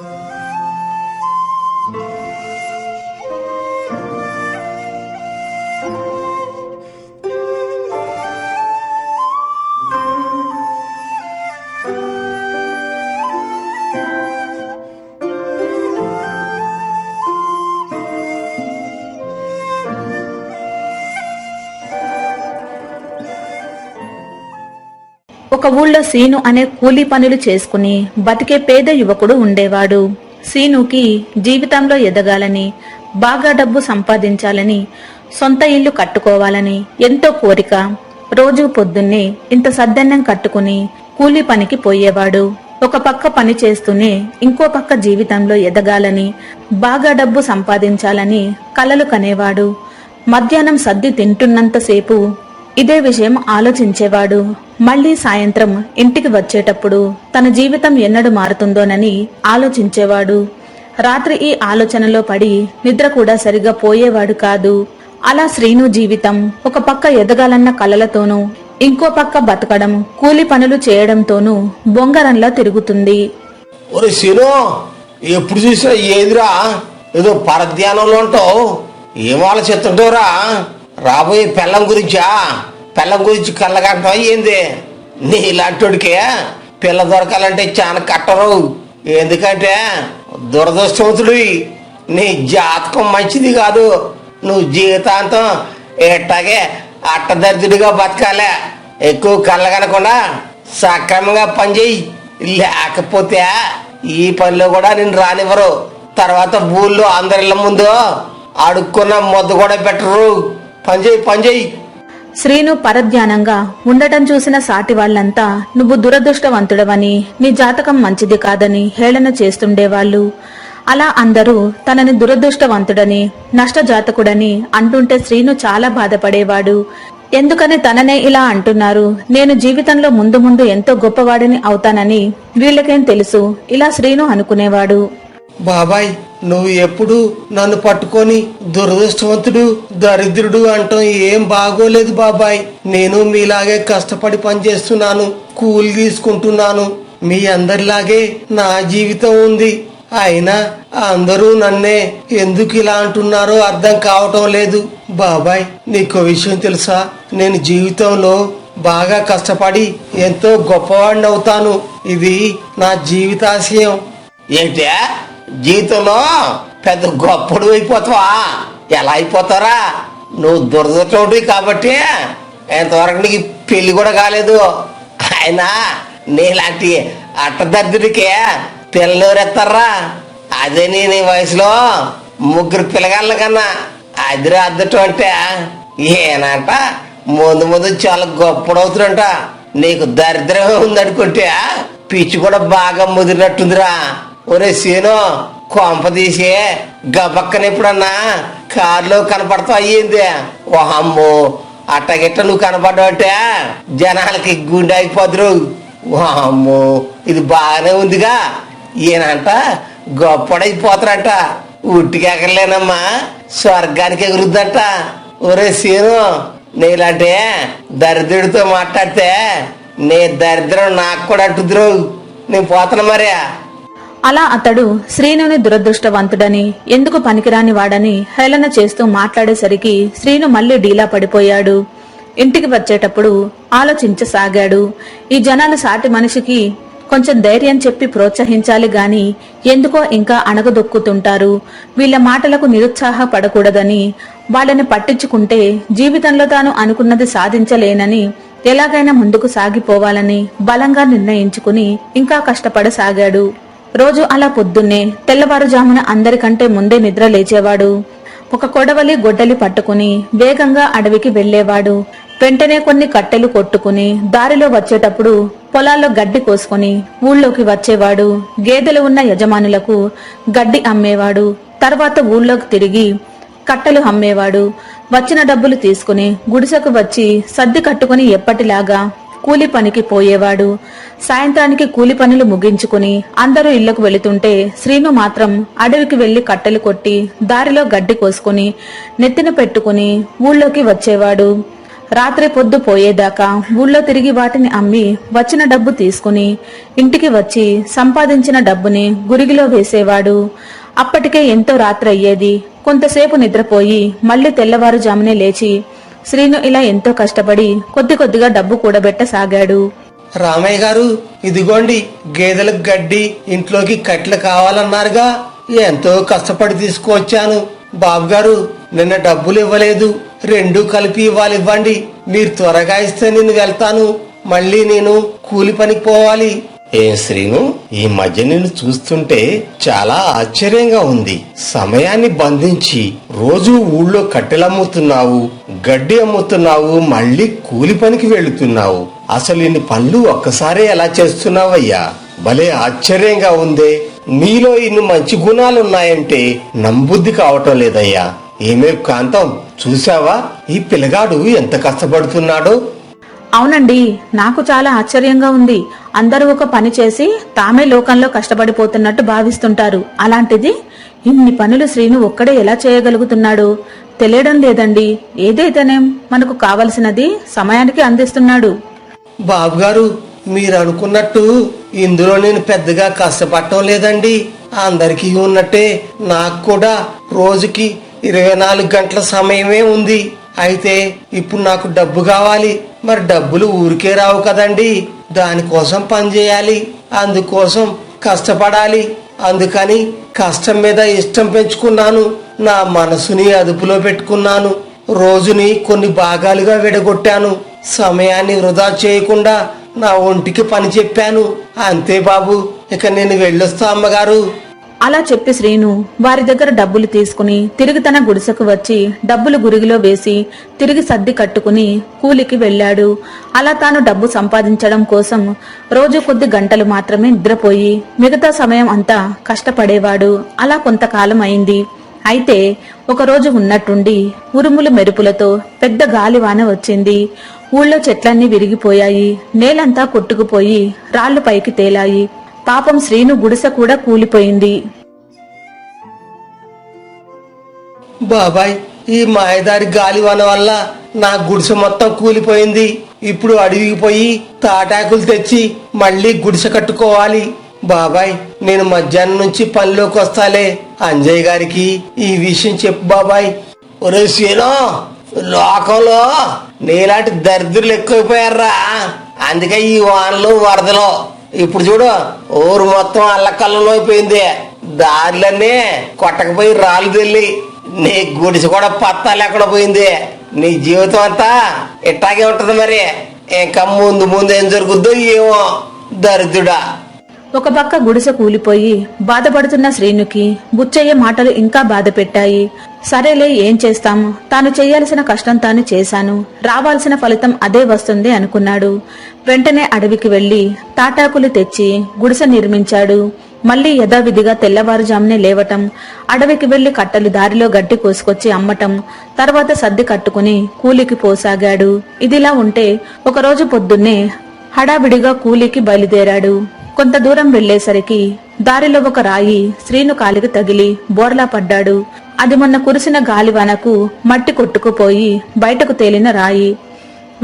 Bye. ఒక ఊళ్ళో scene అనే కూలీ పనులు చేసుకుని బతికే పేద యువకుడు ఉండేవాడు. సీనుకి జీవితంలో ఎదగాలని బాగా డబ్బు సంపాదించాలని సొంత ఇల్లు కట్టుకోవాలని ఎంతో కోరిక. రోజు పొద్దున్నే ఇంత సద్దన్నం కట్టుకుని కూలీ పనికి పోయేవాడు. ఒక పక్క పని చేస్తూనే ఇంకో పక్క జీవితంలో ఎదగాలని బాగా డబ్బు సంపాదించాలని కలలు కనేవాడు. మధ్యాహ్నం సద్ది తింటున్నంతసేపు ఇదే విషయం ఆలోచించేవాడు. మళ్ళీ సాయంత్రం ఇంటికి వచ్చేటప్పుడు తన జీవితం ఎన్నడు మారుతుందోనని ఆలోచించేవాడు. రాత్రి ఈ ఆలోచనలో పడి నిద్ర కూడా సరిగా పోయేవాడు కాదు. అలా శ్రీను జీవితం ఒక పక్క ఎదగాలన్న కలలతోనూ ఇంకో పక్క బతకడం కూలి పనులు చేయడంతోనూ బొంగరంలా తిరుగుతుంది. ఒరే శీను ఎప్పుడు చూసినా ఏదిరా? ఏదో పరధ్యానంలో ఉంటావు? ఏం ఆలోచిస్తుంటావురా? రాబోయే పెళ్ళం గురించా? పెళ్ళం గురించి కళ్ళగంటావా ఏంది? నీ ఇలాంటోడికే పిల్ల దొరకాలంటే చాలా కట్టరు. ఎందుకంటే దురదృష్టవంతుడివి నీ జాతకం మంచిది కాదు. నువ్వు జీవితాంతం ఎట్టాగే అట్టదరిద్రుడిగా బతకాలే. ఎక్కువ కళ్ళగనకుండా సక్రమంగా పనిచేయి. లేకపోతే ఈ పనిలో కూడా నేను రానివ్వరు. తర్వాత ఊళ్ళో అందరిళ్ళ ముందు అడుక్కున్న మొద్దు కూడా పెట్టరు. పనిచేయి పనిచేయి శ్రీను పరధ్యానంగా ఉండటం చూసిన సాటి వాళ్ళంతా నువ్వు దురదృష్టవంతుడవని నీ జాతకం మంచిది కాదని హేళన చేస్తుండేవాళ్ళు. అలా అందరూ తనని దురదృష్టవంతుడని నష్టజాతకుడని అంటుంటే శ్రీను చాలా బాధపడేవాడు. ఎందుకని తననే ఇలా అంటున్నారు? నేను జీవితంలో ముందు ముందు ఎంతో గొప్పవాడిని అవుతానని వీళ్ళకేం తెలుసు? ఇలా శ్రీను అనుకునేవాడు. బాబాయ్ నువ్వు ఎప్పుడు నన్ను పట్టుకొని దురదృష్టవంతుడు దరిద్రుడు అంటాం ఏం బాగోలేదు బాబాయ్. నేను మీలాగే కష్టపడి పనిచేస్తున్నాను కూలి తీసుకుంటున్నాను. మీ అందరిలాగే నా జీవితం ఉంది. అయినా అందరూ నన్నే ఎందుకు ఇలా అంటున్నారో అర్థం కావటం లేదు. బాబాయ్ నీకు విషయం తెలుసా? నేను జీవితంలో బాగా కష్టపడి ఎంతో గొప్పవాడిని అవుతాను. ఇది నా జీవితాశయం. ఏంటి జీవితంలో పెద్ద గొప్పడు అయిపోతావా? ఎలా అయిపోతారా? నువ్వు దురదృష్టోడి కాబట్టి ఎంతవరకు నీకు పెళ్ళి కూడా కాలేదు. ఆయన నీలాంటి అట్టదర్దుడికి పిల్లలు ఎవరెత్తారా? అదే నేను ఈ వయసులో ముగ్గురు పిల్లగాళ్ళ కన్నా అదిరా అద్దటం అంటే ఏనంట ముందు ముందు చాలా గొప్పడవుతురంట నీకు దరిద్రమే ఉందనుకుంటే పిచ్చి కూడా బాగా ముదిరినట్టుందిరా. ఒరే సీను కొంప తీసి గబక్కన ఎప్పుడన్నా కారులో కనపడతావు అయ్యింది ఓ అమ్మో అట్టగిట్ట నువ్వు కనపడ్డావంటే జనాలకి గుండె అయిపోదురు. ఓ అమ్మో ఇది బాగానే ఉందిగా. ఈయనంట గొప్పడైపోతారంట ఉట్టికి ఎగరలేనమ్మా స్వర్గానికి ఎగురుద్దంట. ఒరే సీను నీలాంటి దరిద్రుడితో మాట్లాడితే నీ దరిద్రం నాకు కూడా అంటుద్రు. నేను పోతాను మరే. అలా అతడు శ్రీనుని దురదృష్టవంతుడని ఎందుకు పనికిరాని వాడని హేళన చేస్తూ మాట్లాడేసరికి శ్రీను మళ్ళీ డీలా పడిపోయాడు. ఇంటికి వచ్చేటప్పుడు ఆలోచించసాగాడు. ఈ జనాలు సాటి మనిషికి కొంచెం ధైర్యం చెప్పి ప్రోత్సహించాలి గాని ఎందుకో ఇంకా అణగదొక్కుతుంటారు. వీళ్ళ మాటలకు నిరుత్సాహపడకూడదని వాళ్ళని పట్టించుకుంటే జీవితంలో తాను అనుకున్నది సాధించలేనని ఎలాగైనా ముందుకు సాగిపోవాలని బలంగా నిర్ణయించుకుని ఇంకా కష్టపడసాగాడు. రోజు అలా పొద్దున్నే తెల్లవారుజామున అందరికంటే ముందే నిద్ర లేచేవాడు. ఒక కొడవలి గొడ్డలి పట్టుకుని వేగంగా అడవికి వెళ్ళేవాడు వెంటనే కొన్ని కట్టెలు కొట్టుకుని దారిలో వచ్చేటప్పుడు పొలాల్లో గడ్డి కోసుకుని ఊళ్ళోకి వచ్చేవాడు. గేదెలు ఉన్న యజమానులకు గడ్డి అమ్మేవాడు. తర్వాత ఊళ్ళోకి తిరిగి కట్టెలు అమ్మేవాడు. వచ్చిన డబ్బులు తీసుకుని గుడిసెకు వచ్చి సర్ది కట్టుకుని ఎప్పటిలాగా కూలి పనికి పోయేవాడు. సాయంత్రానికి కూలి పనులు ముగించుకుని అందరూ ఇళ్ళకు వెళుతుంటే శ్రీను మాత్రం అడవికి వెళ్ళి కట్టెలు కొట్టి దారిలో గడ్డి కోసుకుని నెత్తిన పెట్టుకుని ఊళ్ళోకి వచ్చేవాడు. రాత్రి పొద్దు పోయేదాకా ఊళ్ళో తిరిగి వాటిని అమ్మి వచ్చిన డబ్బు తీసుకుని ఇంటికి వచ్చి సంపాదించిన డబ్బుని గురిగిలో వేసేవాడు. అప్పటికే ఎంతో రాత్రి అయ్యేది. కొంతసేపు నిద్రపోయి మళ్ళీ తెల్లవారుజామునే లేచి శ్రీను ఇలా ఎంతో కష్టపడి కొద్ది కొద్దిగా డబ్బు కూడబెట్టసాగాడు. రామయ్య గారు ఇదిగోండి గేదెలకు గడ్డి ఇంట్లోకి కట్లు కావాలన్నారుగా ఎంతో కష్టపడి తీసుకువచ్చాను. బాబు గారు నిన్న డబ్బులు ఇవ్వలేదు రెండు కలిపి ఇవ్వాలి ఇవ్వండి మీరు త్వరగా ఇస్తే నేను వెళ్తాను. మళ్ళీ నేను కూలి పనికి పోవాలి. ఏం శ్రీను ఈ మధ్య నిన్ను చూస్తుంటే చాలా ఆశ్చర్యంగా ఉంది. సమయాన్ని బంధించి రోజు ఊళ్ళో కట్టెలమ్ముతున్నావు గడ్డి అమ్ముతున్నావు మళ్ళీ కూలి పనికి వెళుతున్నావు. అసలు ఇన్ని పనులు ఒక్కసారే ఎలా చేస్తున్నావయ్యా? భలే ఆశ్చర్యంగా ఉందే. నీలో ఇన్ని మంచి గుణాలున్నాయంటే నంబుద్ధి కావటం లేదయ్యా. ఏమే కాంతం చూసావా ఈ పిల్లగాడు ఎంత కష్టపడుతున్నాడో? అవునండి నాకు చాలా ఆశ్చర్యంగా ఉంది. అందరూ ఒక పని చేసి తామే లోకంలో కష్టపడిపోతున్నట్టు భావిస్తుంటారు. అలాంటిది ఇన్ని పనులు శ్రీను ఒక్కడే ఎలా చేయగలుగుతున్నాడు? తెలియడం లేదండి. ఏదైతేనేం మనకు కావలసినది సమయానికి అందిస్తున్నాడు. బాబు గారు మీరు అనుకున్నట్టు ఇందులో నేను పెద్దగా కష్టపడటం లేదండి. అందరికీ ఉన్నట్టే నాకు కూడా రోజుకి ఇరవై నాలుగు గంటల సమయమే ఉంది. అయితే ఇప్పుడు నాకు డబ్బు కావాలి. మరి డబ్బులు ఊరికే రావు కదండి. దానికోసం పని చేయాలి. అందుకోసం కష్టపడాలి. అందుకని కష్టం మీద ఇష్టం పెంచుకున్నాను నా మనసుని అదుపులో పెట్టుకున్నాను రోజుని కొన్ని భాగాలుగా విడగొట్టాను సమయాన్ని వృధా చేయకుండా నా ఒంటికి పని చెప్పాను. అంతే బాబు ఇక నేను వెళ్ళొస్తా అమ్మగారు. అలా చెప్పి శ్రీను వారి దగ్గర డబ్బులు తీసుకుని తిరిగి తన గుడిసెకు వచ్చి డబ్బులు గురిగిలో వేసి తిరిగి సర్ది కట్టుకుని కూలికి వెళ్ళాడు. అలా తాను డబ్బు సంపాదించడం కోసం రోజు కొద్ది గంటలు మాత్రమే నిద్రపోయి మిగతా సమయం అంతా కష్టపడేవాడు. అలా కొంతకాలం అయింది. అయితే ఒకరోజు ఉన్నట్టుండి ఉరుములు మెరుపులతో పెద్ద గాలివాన వచ్చింది. ఊళ్ళో చెట్లన్నీ విరిగిపోయాయి. నేలంతా కొట్టుకుపోయి రాళ్ళు పైకి తేలాయి. పాపం శ్రీను గుడిసె కూడా కూలిపోయింది. బాబాయ్ ఈ మాయదారి గాలివాన వల్ల నా గుడిసె మొత్తం కూలిపోయింది. ఇప్పుడు అడవికి పోయి తాటాకులు తెచ్చి మళ్ళీ గుడిసె కట్టుకోవాలి. బాబాయ్ నేను మధ్యాహ్నం నుంచి పనిలోకి వస్తాలే. అంజయ్ గారికి ఈ విషయం చెప్పు బాబాయ్. ఒరే సీనో లోకంలో నీలాంటి దరిద్రులు ఎక్కువైపోయారా? అందుకే ఈ వానలు వరదలు ఇప్పుడు చూడు ఊరు మొత్తం అల్లకల్లలో అయిపోయింది దారిలన్నీ కొట్టకపోయి రాళ్ళు తెల్లి నీ గుడిసె కూడా పత్తా లేకుండా పోయింది. నీ జీవితం అంతా ఇట్టాగే ఉంటది మరి. ఇంకా ముందు ముందు ఏం జరుగుద్దో ఏమో దరిద్రుడా. ఒక పక్క గుడిసె కూలిపోయి బాధపడుతున్న శ్రీనుకి బుచ్చయ్య మాటలు ఇంకా బాధ పెట్టాయి. సరేలే ఏం చేస్తాం? తాను చేయాల్సిన కష్టం తాను చేశాను. రావాల్సిన ఫలితం అదే వస్తుంది అనుకున్నాడు. వెంటనే అడవికి వెళ్ళి తాటాకులు తెచ్చి గుడిసె నిర్మించాడు. మళ్ళీ యథావిధిగా తెల్లవారుజామునే లేవటం అడవికి వెళ్ళి కట్టలు దారిలో గడ్డి కోసుకొచ్చి అమ్మటం తర్వాత సర్ది కట్టుకుని కూలికి పోసాగాడు. ఇదిలా ఉంటే ఒకరోజు పొద్దున్నే హడావిడిగా కూలికి బయలుదేరాడు. కొంత దూరం వెళ్ళేసరికి దారిలో ఒక రాయి శ్రీను కాలికి తగిలి బోర్లా పడ్డాడు. అది మొన్న కురిసిన గాలివానకు మట్టి కొట్టుకుపోయి బయటకు తేలిన రాయి.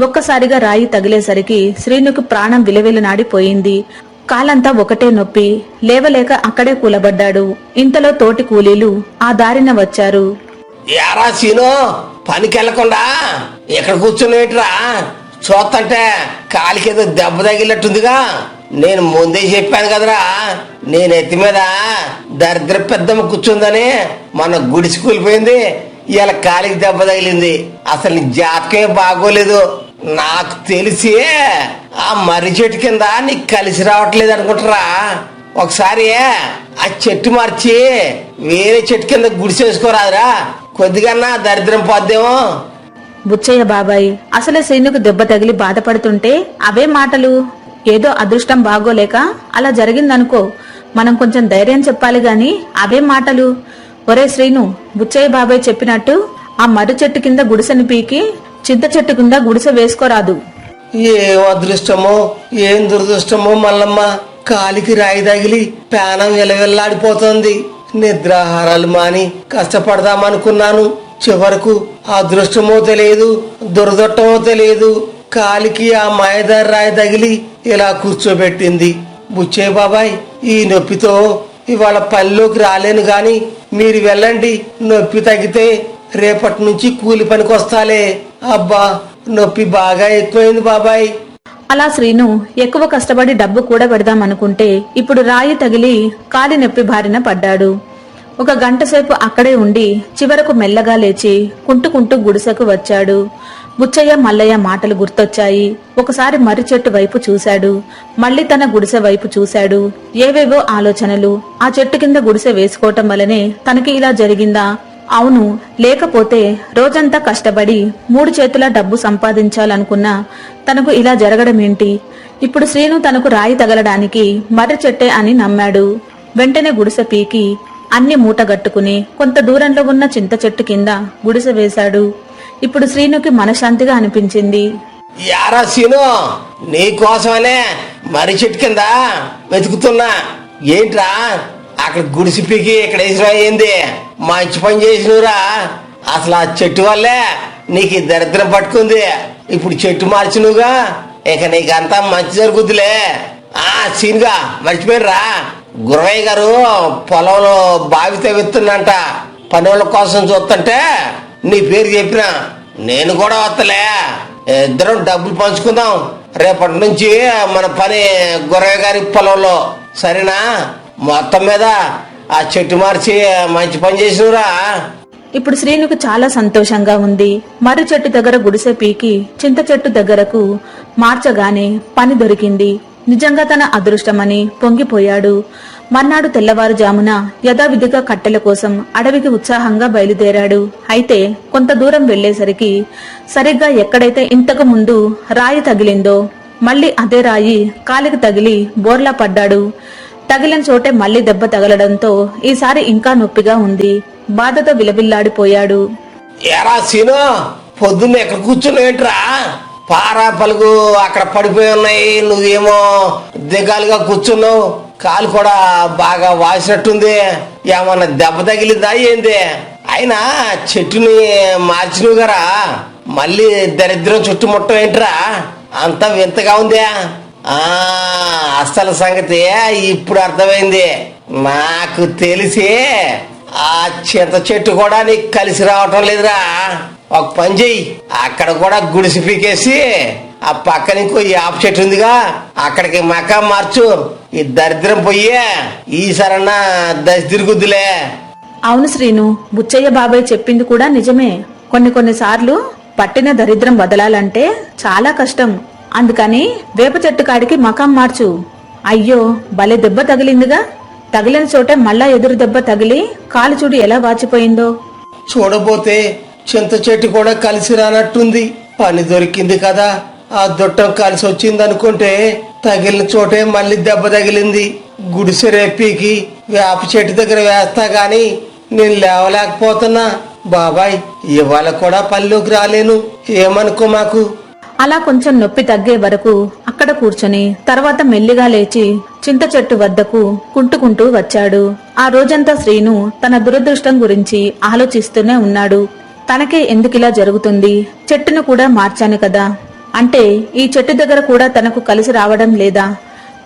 ఒక్కసారిగా రాయి తగిలేసరికి శ్రీనుకు ప్రాణం విలవిలనాడిపోయింది. కాలంతా ఒకటే నొప్పి. లేవలేక అక్కడే కూలబడ్డాడు. ఇంతలో తోటి కూలీలు ఆ దారిన వచ్చారు. యారా సీను? పనికి ఇక్కడ కూర్చునేట్రా చూస్తంటే కాలికి ఏదో దెబ్బ తగిలినట్టుందిగా. నేను ముందే చెప్పాను కదరా నేను ఎత్తి మీద దరిద్ర పెద్దమ్మ కూర్చుందని మన గుడిసి కూలిపోయింది ఇలా కాలికి దెబ్బ తగిలింది. అసలు నీ జాతకమే బాగోలేదు. నాకు తెలిసి ఆ మర్రి చెట్టు కింద నీకు కలిసి రావట్లేదు అనుకుంటారా. ఒకసారి ఆ చెట్టు మార్చి వేరే చెట్టు కింద గుడిసేసుకోరాదురా కొద్దిగన్నా దరిద్రం పోద్దేమో. బుచ్చయ్య బాబాయ్ అసలే శ్రీనుకు దెబ్బ తగిలి బాధపడుతుంటే అవే మాటలు. ఏదో అదృష్టం బాగోలేక అలా జరిగిందనుకో మనం కొంచెం ధైర్యం చెప్పాలి గాని అవే మాటలు. ఒరే శ్రీను బుచ్చయ్య బాబాయ్ చెప్పినట్టు ఆ మర్రి చెట్టు కింద గుడిసెని పీకి చింత చెట్టు కింద గుడిసె వేసుకోరాదు. ఏం అదృష్టమో ఏం దురదృష్టమో మల్లమ్మ కాలికి రాయి తగిలి ప్రాణం విలవిల్లాడిపోతుంది నిద్రాహారాలు మాని కష్టపడదామనుకున్నాను. చివరకు అదృష్టమో తెలియదు దురదొట్టమో తెలియదు. కాలికి ఆ మాయదారి రాయి తగిలి ఇలా కూర్చోబెట్టింది. బుచ్చే బాబాయ్ ఈ నొప్పితో ఇవాళ పనిలోకి రాలేను గాని మీరు వెళ్ళండి నొప్పి తగ్గితే రేపటి నుంచి కూలి పనికి వస్తాలే. అబ్బా నొప్పి బాగా ఎక్కువైంది బాబాయ్. అలా శ్రీను ఎక్కువ కష్టపడి డబ్బు కూడా పెడదామనుకుంటే ఇప్పుడు రాయి తగిలి కాలి నొప్పి బారిన పడ్డాడు. ఒక గంట సేపు అక్కడే ఉండి చివరకు మెల్లగా లేచి కుంటుకుంటూ గుడిసెకు వచ్చాడు. బుచ్చయ్య మల్లయ్య మాటలు గుర్తొచ్చాయి. ఒకసారి మర్రి చెట్టు వైపు చూశాడు. మళ్ళీ తన గుడిసె వైపు చూశాడు. ఏవేవో ఆలోచనలు. ఆ చెట్టు కింద గుడిసె వేసుకోవటం వలనే తనకి ఇలా జరిగిందా? అవును. లేకపోతే రోజంతా కష్టపడి మూడు చేతుల డబ్బు సంపాదించాలనుకున్నా తనకు ఇలా జరగడం ఏంటి ఇప్పుడు శ్రీను తనకు రాయి తగలడానికి మర్రి చెట్టే అని నమ్మాడు. వెంటనే గుడిసె పీకి అన్ని మూటగట్టుకుని కొంత దూరంలో ఉన్న చింత చెట్టు కింద గుడిసె వేశాడు. ఇప్పుడు శ్రీనుకి మనశాంతిగా అనిపించింది. యారా సీను నీకోసమనే మర్రి చెట్టు కింద వెతుకుతున్నా. ఏంట్రా? అక్కడ గుడిసి పీకి ఇక్కడ వేసిన ఏంది? మంచి పని చేసినవురా. అసలు ఆ చెట్టు వల్లే నీకు ఈ దరిద్రం పట్టుకుంది. ఇప్పుడు చెట్టు మార్చినుగా ఇక నీకంతా మంచి జరుగుద్దిలే. ఆ సీన్గా మర్చిపోయినరా? గురవయ్య గారు పొలంలో బావి తవ్విస్తున్నంట పనుల కోసం చూస్తుంటే నీ పేరు చెప్పినా నేను కూడా వస్తలే. ఇద్దరం డబ్బులు పంచుకుందాం. రేపటి నుంచి మన పని గురయ్య గారి పొలంలో. సరేనా? మొత్తం మీద ఆ చెట్టు మార్చి మంచి పని చేసినరా ఇప్పుడు శ్రీనుకు చాలా సంతోషంగా ఉంది. మర్రి చెట్టు దగ్గర గుడిసె పీకి చింత చెట్టు దగ్గరకు మార్చగానే పని దొరికింది. నిజంగా తన అదృష్టమని పొంగిపోయాడు. మర్నాడు తెల్లవారుజామున యథావిధిగా కట్టెల కోసం అడవికి ఉత్సాహంగా బయలుదేరాడు. అయితే కొంత దూరం వెళ్ళేసరికి సరిగ్గా ఎక్కడైతే ఇంతకు ముందు రాయి తగిలిందో మళ్ళీ అదే రాయి కాలికి తగిలి బోర్లా పడ్డాడు. తగిలిన చోటే మళ్ళీ దెబ్బ తగలడంతో ఈసారి ఇంకా నొప్పిగా ఉంది. బాధతో విలబిల్లాడిపోయాడు ఎరా సీను? పొద్దున్న ఎక్కడ కూర్చున్నావేంట్రా పారా పలుగు అక్కడ పడిపోయి ఉన్నాయి. నువ్వేమో దిగాలుగా కూర్చున్నావు. కాలు కూడా బాగా వాసినట్టుంది. ఏమన్నా దెబ్బ తగిలిందా ఏంది? అయినా చెట్టుని మార్చినవు గరా? మళ్ళీ దరిద్రం చుట్టుముట్టం ఏంట్రా? అంతా వింతగా ఉందే. ఆ అసలు సంగతి ఇప్పుడు అర్థమైంది. నాకు తెలిసి ఆ చింత చెట్టు కూడా నీకు కలిసి రావటం లేదురా. ఒక పని చెయ్యి. అక్కడ కూడా గుడిసి పీకేసి ఆ పక్కన ఇంకో యాప చెట్టు ఉందిగా అక్కడికి మకా మార్చు. ఈ దరిద్రం పోయే ఈసారన్నా దశ తిరుగుద్దులే. అవును శ్రీను బుచ్చయ్య బాబాయ్ చెప్పింది కూడా నిజమే. కొన్ని కొన్ని సార్లు పట్టిన దరిద్రం వదలాలంటే చాలా కష్టం. అందుకని వేప చెట్టు కాడికి మకాం మార్చు. అయ్యో భలే దెబ్బ తగిలిందిగా. తగిలిన చోటే మళ్ళా ఎదురు దెబ్బ తగిలి కాలు చూడు ఎలా వాచిపోయిందో. చూడబోతే చింత చెట్టు కూడా కలిసి రానట్టుంది. పని దొరికింది కదా. ఆ దుట్టం కలిసి వచ్చింది అనుకుంటే తగిలిన చోటే మళ్ళీ దెబ్బ తగిలింది. గుడిసె రేపీకి వేప చెట్టు దగ్గర వేస్తా గాని నేను లేవలేకపోతున్నా. బాబాయ్ ఇవాళ కూడా పనిలోకి రాలేను. ఏమనుకో మాకు? అలా కొంచెం నొప్పి తగ్గే వరకు అక్కడ కూర్చొని తర్వాత మెల్లిగా లేచి చింత చెట్టు వద్దకు కుంటుకుంటూ వచ్చాడు. ఆ రోజంతా శ్రీను తన దురదృష్టం గురించి ఆలోచిస్తూనే ఉన్నాడు. తనకే ఎందుకిలా జరుగుతుంది? చెట్టును కూడా మార్చాను కదా. అంటే ఈ చెట్టు దగ్గర కూడా తనకు కలిసి రావడం లేదా?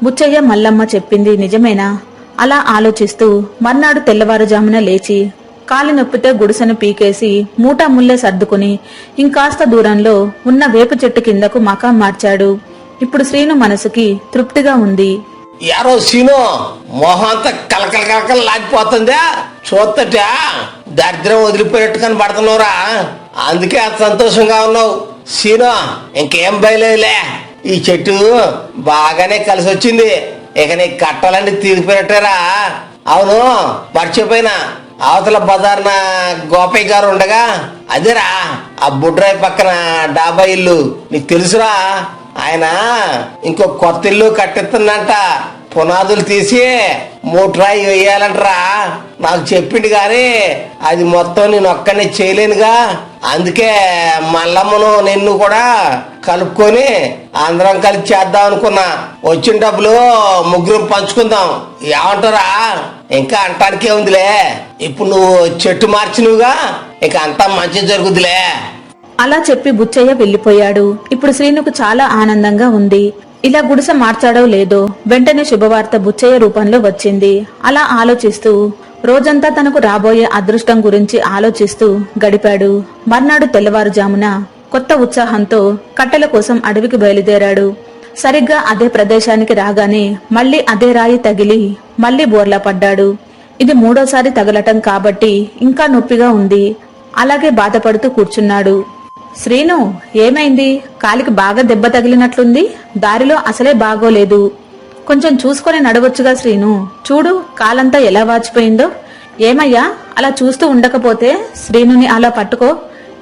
బుచ్చయ్య మల్లమ్మ చెప్పింది నిజమేనా? అలా ఆలోచిస్తూ మర్నాడు తెల్లవారుజామున లేచి కాలి నొప్పితే గుడిసెను పీకేసి మూటా ముల్లే సర్దుకుని ఇంకాస్త దూరంలో ఉన్న వేప చెట్టు కిందకు మకాం మార్చాడు. ఇప్పుడు శ్రీను మనసుకి తృప్తిగా ఉంది. యారో సీను మొహం అంతా కలకల కలకల లాగిపోతుందా? చూస్తట దరిద్రం వదిలిపోయినట్టు కనబడుతున్నావురా అందుకే అంత సంతోషంగా ఉన్నావు. సీను ఇంకేం బయలేదులే ఈ చెట్టు బాగానే కలిసి వచ్చింది ఇక నీ కట్టాలని తీరిపోయినట్టేరా. అవును మర్చిపోయినా. అవతల బజార్న గోపయ్య గారు ఉండగా అదేరా ఆ బుడ్రాయి పక్కన డాబా ఇల్లు. నీకు తెలుసురా ఆయన ఇంకో కొత్త ఇల్లు కట్టిస్తుందంట పునాదులు తీసి మూట్రాయి వేయాలంటరా. నాకు చెప్పిండు గాని అది మొత్తం నేను ఒక్కనే చేయలేనుగా. అందుకే మల్లమ్మను నిన్ను కూడా కలుపుకొని అందరం కలిసి చేద్దాం అనుకున్నా. వచ్చిన డబ్బులు ముగ్గురు పంచుకుందాం. ఏమంటారా? ఇంకా అంటానికే ఉందిలే. ఇప్పుడు నువ్వు చెట్టు మార్చినవుగా ఇక అంతా మంచి జరుగుద్దిలే అలా చెప్పి బుచ్చయ్య వెళ్ళిపోయాడు ఇప్పుడు శ్రీనుకు చాలా ఆనందంగా ఉంది. ఇలా గుడిసె మార్చాడో లేదో వెంటనే శుభవార్త బుచ్చయ్య రూపంలో వచ్చింది. అలా ఆలోచిస్తూ రోజంతా తనకు రాబోయే అదృష్టం గురించి ఆలోచిస్తూ గడిపాడు. మర్నాడు తెల్లవారుజామున కొత్త ఉత్సాహంతో కట్టెల కోసం అడవికి బయలుదేరాడు. సరిగ్గా అదే ప్రదేశానికి రాగానే మళ్ళీ అదే రాయి తగిలి మళ్ళీ బోర్లా పడ్డాడు. ఇది మూడోసారి తగలటం కాబట్టి ఇంకా నొప్పిగా ఉంది. అలాగే బాధపడుతూ కూర్చున్నాడు. శ్రీను ఏమైంది? కాలికి బాగా దెబ్బ తగిలినట్లుంది? దారిలో అసలే బాగోలేదు. కొంచెం చూసుకొని నడవచ్చుగా శ్రీను. చూడు కాలంతా ఎలా వాచిపోయిందో. ఏమయ్యా అలా చూస్తూ ఉండకపోతే శ్రీనుని అలా పట్టుకో.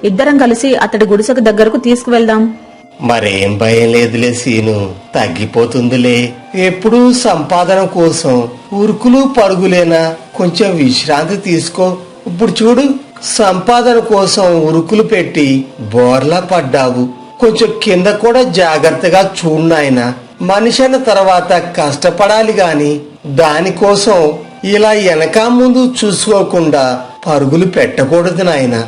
ఇద్దరం కలిసి అతడి గుడిసెకు దగ్గరకు తీసుకువెళ్దాం. మరేం భయం లేదులే సీను తగ్గిపోతుందిలే. ఎప్పుడూ సంపాదన కోసం ఉరుకులు పరుగులేనా కొంచెం విశ్రాంతి తీసుకో. ఇప్పుడు చూడు. సంపాదన కోసం ఉరుకులు పెట్టి బోర్లా పడ్డావు. కొంచెం కింద కూడా జాగ్రత్తగా చూడునాయన మనిషి అన్న తర్వాత కష్టపడాలి గాని దానికోసం ఇలా వెనక ముందు చూసుకోకుండా పరుగులు పెట్టకూడదు నాయన.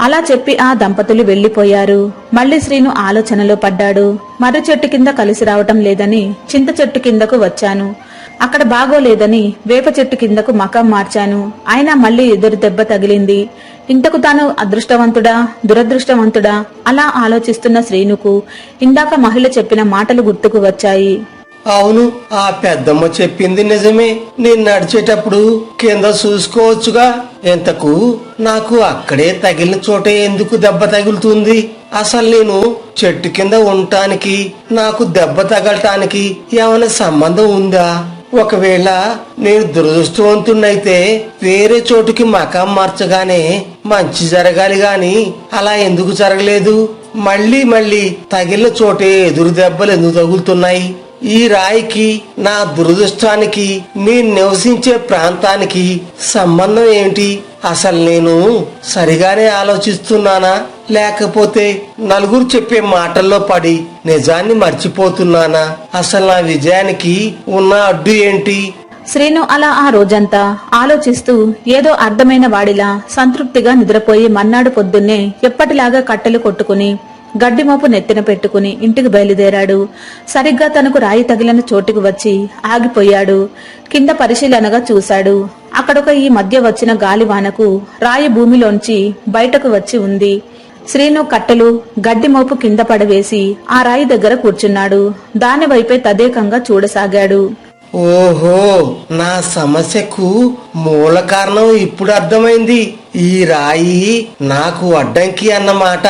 అలా చెప్పి ఆ దంపతులు వెళ్ళిపోయారు మళ్ళీ శ్రీను ఆలోచనలో పడ్డాడు. మర్రి చెట్టు కింద కలిసి రావటం లేదని చింత చెట్టు కిందకు వచ్చాను. అక్కడ బాగోలేదని వేప చెట్టు కిందకు మకం మార్చాను. అయినా మళ్ళీ ఎదురు దెబ్బ తగిలింది. ఇంతకు తాను అదృష్టవంతుడా దురదృష్టవంతుడా? అలా ఆలోచిస్తున్న శ్రీనుకు ఇందాక మహిళ చెప్పిన మాటలు గుర్తుకు వచ్చాయి. అవును ఆ పెద్దమ్మ చెప్పింది నిజమే. నేను నడిచేటప్పుడు కింద చూసుకోవచ్చుగా. ఇంతకు నాకు అక్కడే తగిలిన చోటే ఎందుకు దెబ్బ తగులుతుంది? అసలు నేను చెట్టు కింద ఉండటానికి నాకు దెబ్బ తగలటానికి ఏమైనా సంబంధం ఉందా? ఒకవేళ నేను దురదృష్టవంతున్నైతే వేరే చోటుకి మకాం మార్చగానే మంచి జరగాలి గాని అలా ఎందుకు జరగలేదు? మళ్ళీ మళ్ళీ తగిలిన చోటే ఎదురు దెబ్బలు ఎందుకు తగులుతున్నాయి? ఈ రాయికి నా దురదృష్టానికి నేను నివసించే ప్రాంతానికి సంబంధం ఏంటి అసలు నేను సరిగానే ఆలోచిస్తున్నానా? లేకపోతే నలుగురు చెప్పే మాటల్లో పడి నిజాన్ని మర్చిపోతున్నానా? అసలు నా విజయానికి ఉన్న అడ్డు ఏంటి? శ్రీను అలా ఆ రోజంతా ఆలోచిస్తూ ఏదో అర్థమైన వాడిలా సంతృప్తిగా నిద్రపోయి మన్నాడు పొద్దున్నే ఎప్పటిలాగా కట్టెలు కొట్టుకుని గడ్డి మోపు నెత్తిన పెట్టుకుని ఇంటికి బయలుదేరాడు. సరిగ్గా తనకు రాయి తగిలిన చోటుకు వచ్చి ఆగిపోయాడు. కింద పరిశీలనగా చూశాడు. అక్కడొక ఈ మధ్య వచ్చిన గాలివానకు రాయి భూమిలోంచి బయటకు వచ్చి ఉంది. శ్రీను కట్టెలు గడ్డి మోపు కింద పడవేసి ఆ రాయి దగ్గర కూర్చున్నాడు. దాని వైపే తదేకంగా చూడసాగాడు. ఓహో నా సమస్యకు మూల కారణం ఇప్పుడు అర్థమైంది. ఈ రాయి నాకు అడ్డంకి అన్నమాట.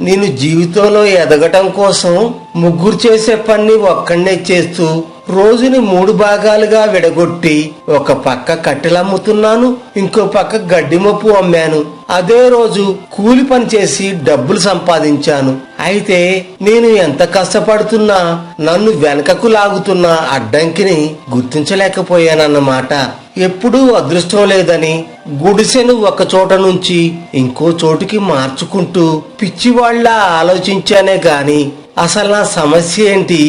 నేను జీవితంలో ఎదగటం కోసం ముగ్గురు చేసే పని ఒక్కడే చేస్తూ రోజుని మూడు భాగాలుగా విడగొట్టి ఒక పక్క కట్టెలమ్ముతున్నాను ఇంకో పక్క గడ్డి మొప్పు అమ్మాను. అదే రోజు కూలి పని చేసి డబ్బులు సంపాదించాను. అయితే నేను ఎంత కష్టపడుతున్నా నన్ను వెనకకు లాగుతున్న అడ్డంకిని గుర్తించలేకపోయానన్నమాట. ఎప్పుడూ అదృష్టం లేదని గుడిసెను ఒక చోట నుంచి ఇంకో చోటుకి మార్చుకుంటూ పిచ్చివాళ్ళా ఆలోచించానే గాని అసలు నా సమస్య ఏంటి?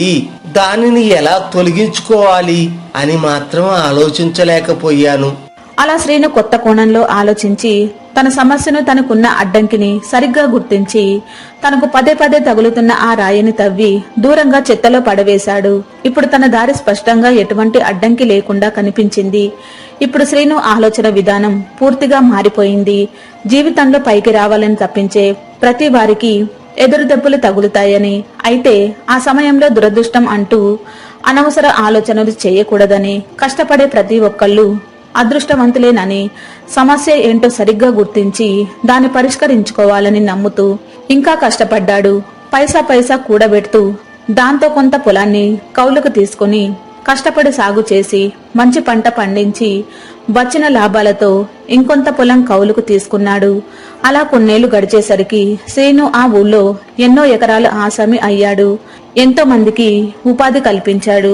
దానిని ఎలా తొలగించుకోవాలి అని మాత్రం ఆలోచించలేకపోయాను. అలా శ్రీను కొత్త కోణంలో ఆలోచించి తన సమస్యను తనకున్న అడ్డంకిని సరిగ్గా గుర్తించి తనకు పదే పదే తగులుతున్న ఆ రాయిని తవ్వి దూరంగా చెత్తలో పడవేశాడు. ఇప్పుడు తన దారి స్పష్టంగా ఎటువంటి అడ్డంకి లేకుండా కనిపించింది. ఇప్పుడు శ్రీను ఆలోచన విధానం పూర్తిగా మారిపోయింది. జీవితంలో పైకి రావాలని తప్పించే ప్రతి వారికి ఎదురు దెబ్బలు తగులుతాయని అయితే ఆ సమయంలో దురదృష్టం అంటూ అనవసర ఆలోచనలు చేయకూడదని కష్టపడే ప్రతి ఒక్కళ్ళు అదృష్టవంతులేనని సమస్య ఏంటో సరిగ్గా గుర్తించి దాన్ని పరిష్కరించుకోవాలని నమ్ముతూ ఇంకా కష్టపడ్డాడు. పైసా పైసా కూడబెడుతూ దాంతో కొంత పొలాన్ని కౌలుకు తీసుకుని కష్టపడి సాగు చేసి మంచి పంట పండించి వచ్చిన లాభాలతో ఇంకొంత పొలం కౌలుకు తీసుకున్నాడు. అలా కొన్నేళ్ళు గడిచేసరికి శ్రీను ఆ ఊళ్ళో ఎన్నో ఎకరాలు ఆసామి అయ్యాడు. ఎంతో మందికి ఉపాధి కల్పించాడు.